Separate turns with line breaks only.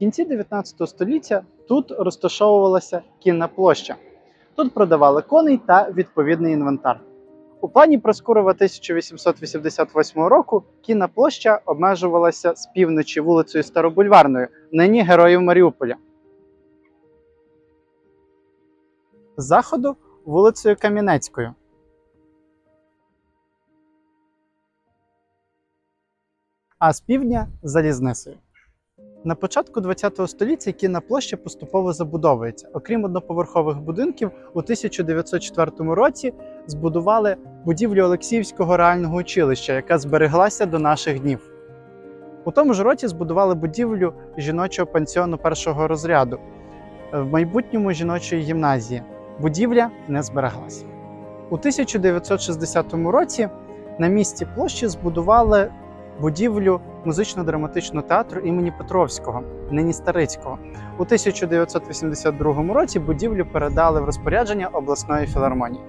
кінці 19 століття тут розташовувалася кінна площа. Тут продавали коней та відповідний інвентар. У плані Проскурова 1888 року кінна площа обмежувалася з півночі вулицею Старобульварною, нині Героїв Маріуполя. З заходу вулицею Кам'янецькою. А з півдня залізницею. На початку ХХ століття кінна площа поступово забудовується. Окрім одноповерхових будинків, у 1904 році збудували будівлю Олексіївського реального училища, яка збереглася до наших днів. У тому ж році збудували будівлю жіночого пансіону першого розряду, в майбутньому жіночої гімназії. Будівля не збереглася. У 1960 році на місці площі збудували будівлю музично-драматичного театру імені Петровського, нині Старицького. У 1982 році будівлю передали в розпорядження обласної філармонії.